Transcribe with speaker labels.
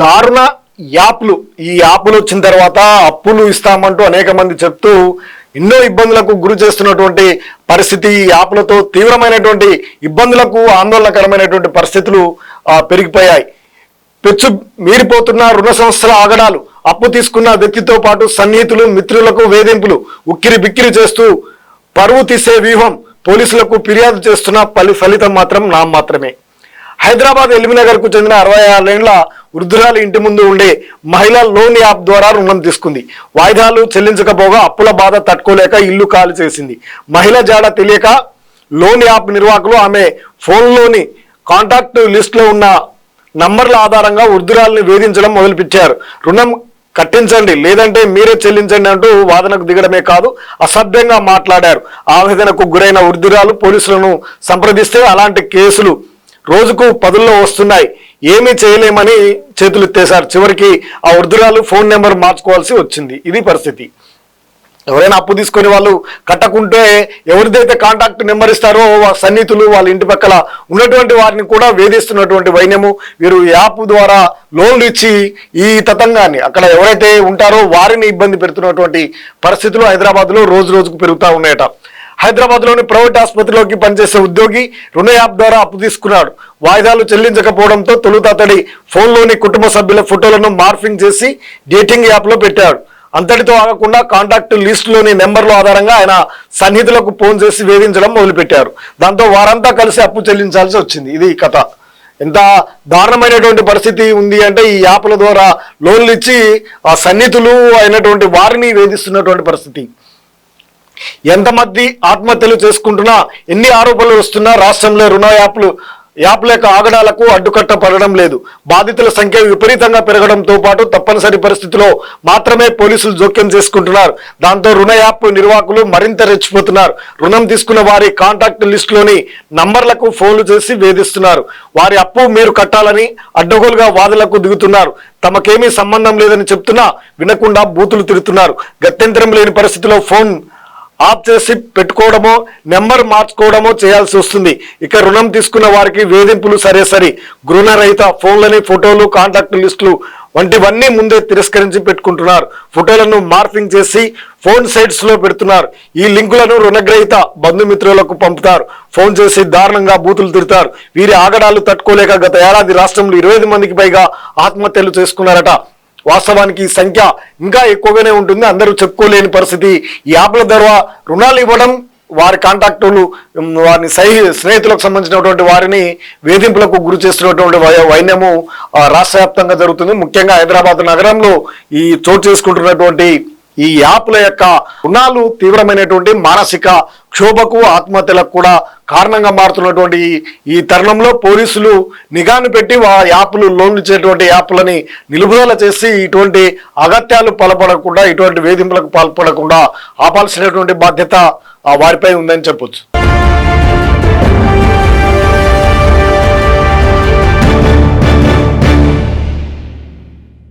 Speaker 1: దారుణ యాప్లు. ఈ యాప్లు వచ్చిన తర్వాత అప్పులు ఇస్తామంటూ అనేక మంది చెప్తూ ఎన్నో ఇబ్బందులకు గురి చేస్తున్నటువంటి పరిస్థితి ఈ యాప్లతో తీవ్రమైనటువంటి ఇబ్బందులకు ఆందోళనకరమైనటువంటి పరిస్థితులు పెరిగిపోయాయి. పెచ్చు మీరిపోతున్న రుణ సంస్థల ఆగడాలు అప్పు తీసుకున్న వ్యక్తితో పాటు సన్నిహితులు మిత్రులకు వేధింపులు ఉక్కిరి బిక్కిరి చేస్తూ పరువు తీసే వ్యూహం పోలీసులకు ఫిర్యాదు చేస్తున్న ఫలి ఫలితం మాత్రం నా మాత్రమే. హైదరాబాద్ ఎల్మినగర్కు చెందిన అరవై ఆరేళ్ళ వృద్ధురాలు ఇంటి ముందు ఉండే మహిళ లోన్ యాప్ ద్వారా రుణం తీసుకుంది. వాయిదాలు చెల్లించకపోగా అప్పుల బాధ తట్టుకోలేక ఇల్లు ఖాళీ చేసింది. మహిళ జాడ తెలియక లోన్ యాప్ నిర్వాహకులు ఆమె ఫోన్లోని కాంటాక్ట్ లిస్ట్లో ఉన్న నంబర్ల ఆధారంగా వృద్ధురాల్ని వేధించడం మొదలుపెట్టారు. రుణం కట్టించండి లేదంటే మీరే చెల్లించండి అంటూ వాదనకు దిగడమే కాదు అసభ్యంగా మాట్లాడారు. ఆవేదనకు గురైన వృద్ధురాలు పోలీసులను సంప్రదిస్తే అలాంటి కేసులు రోజుకు పదుల్లో వస్తున్నాయి. ఏమీ చేయలేమని చేతులెత్తేశారు. చివరికి ఆ వృద్ధురాలు ఫోన్ నెంబర్ మార్చుకోవాల్సి వచ్చింది. ఇది పరిస్థితి. ఎవరైనా అప్పు తీసుకొని వాళ్ళు కట్టకుంటే ఎవరిదైతే కాంటాక్ట్ నెంబర్ ఇస్తారో సన్నిహితులు వాళ్ళ ఇంటి పక్కల ఉన్నటువంటి వారిని కూడా వేధిస్తున్నటువంటి వైన్యము. వీరు యాప్ ద్వారా లోన్లు ఇచ్చి ఈ తతంగాన్ని అక్కడ ఎవరైతే ఉంటారో వారిని ఇబ్బంది పెడుతున్నటువంటి పరిస్థితులు హైదరాబాద్లో రోజు రోజుకు పెరుగుతూ ఉన్నాయట. హైదరాబాద్లోని ప్రైవేట్ ఆసుపత్రిలోకి పనిచేసే ఉద్యోగి రుణ యాప్ ద్వారా అప్పు తీసుకున్నాడు. వాయిదాలు చెల్లించకపోవడంతో తొలుత అతడి ఫోన్లోని కుటుంబ సభ్యుల ఫోటోలను మార్ఫింగ్ చేసి డేటింగ్ యాప్లో పెట్టాడు. అంతటితో ఆగకుండా కాంటాక్ట్ లిస్టులోని నెంబర్ల ఆధారంగా ఆయన సన్నిహితులకు ఫోన్ చేసి వేధించడం మొదలుపెట్టారు. దాంతో వారంతా కలిసి అప్పు చెల్లించాల్సి వచ్చింది. ఇది కథ. ఎంత దారుణమైనటువంటి పరిస్థితి ఉంది అంటే ఈ యాప్ల ద్వారా లోన్లు ఇచ్చి ఆ సన్నిహితులు అయినటువంటి వారిని వేధిస్తున్నటువంటి పరిస్థితి. ఎంతమంది ఆత్మహత్యలు చేసుకుంటున్నా ఎన్ని ఆరోపణలు వస్తున్నా రాష్ట్రంలో రుణ యాప్లు యాప్ల యొక్క ఆగడాలకు అడ్డుకట్ట పడడం లేదు. బాధితుల సంఖ్య విపరీతంగా పెరగడంతో పాటు తప్పనిసరి పరిస్థితిలో మాత్రమే పోలీసులు జోక్యం చేసుకుంటున్నారు. దాంతో రుణ యాప్ నిర్వాహకులు మరింత రెచ్చిపోతున్నారు. రుణం తీసుకున్న వారి కాంటాక్ట్ లిస్టులోని నంబర్లకు ఫోన్లు చేసి వేధిస్తున్నారు. వారి అప్పు మీరు కట్టాలని అడ్డగోలుగా వాదులకు దిగుతున్నారు. తమకేమీ సంబంధం లేదని చెప్తున్నా వినకుండా బూతులు తిడుతున్నారు. గత్యంతరం లేని పరిస్థితిలో ఫోన్ ఆఫ్ చేసి పెట్టుకోవడమో నెంబర్ మార్చుకోవడమో చేయాల్సి వస్తుంది. ఇక రుణం తీసుకున్న వారికి వేధింపులు సరే సరి. గృహరహిత ఫోన్లని ఫోటోలు కాంటాక్ట్ లిస్టులు వంటివన్నీ ముందే తిరస్కరించి పెట్టుకుంటున్నారు. ఫోటోలను మార్ఫింగ్ చేసి ఫోన్ సైట్స్లో పెడుతున్నారు. ఈ లింకులను రుణగ్రహీత బంధుమిత్రులకు పంపుతారు. ఫోన్ చేసి దారుణంగా బూతులు తిడతారు. వీరి ఆగడాలు తట్టుకోలేక గత ఏడాది రాష్ట్రంలో ఇరవై మందికి పైగా ఆత్మహత్యలు చేసుకున్నారట. వాస్తవానికి ఈ సంఖ్య ఇంకా ఎక్కువగానే ఉంటుంది. అందరూ చెప్పుకోలేని పరిస్థితి. ఈ యాప్ల ద్వారా రుణాలు ఇవ్వడం వారి కాంటాక్టులు వారిని సై స్నేహితులకు సంబంధించినటువంటి వారిని వేధింపులకు గురి చేస్తున్నటువంటి వై- వైన్యము రాష్ట్ర వ్యాప్తంగా జరుగుతుంది. ముఖ్యంగా హైదరాబాద్ నగరంలో ఈ చోటు చేసుకుంటున్నటువంటి ఈ యాప్ల యొక్క రుణాలు తీవ్రమైనటువంటి మానసిక క్షోభకు ఆత్మహత్యలకు కూడా కారణంగా మారుతున్నటువంటి ఈ- తరుణంలో పోలీసులు నిఘాను పెట్టి ఆ యాప్లు లోన్లు ఇచ్చేటువంటి యాప్లని నిలుపుదల చేసి ఇటువంటి అగత్యాలు పాల్పడకుండా ఇటువంటి వేధింపులకు పాల్పడకుండా ఆపాల్సినటువంటి బాధ్యత వారిపై ఉందని చెప్పొచ్చు.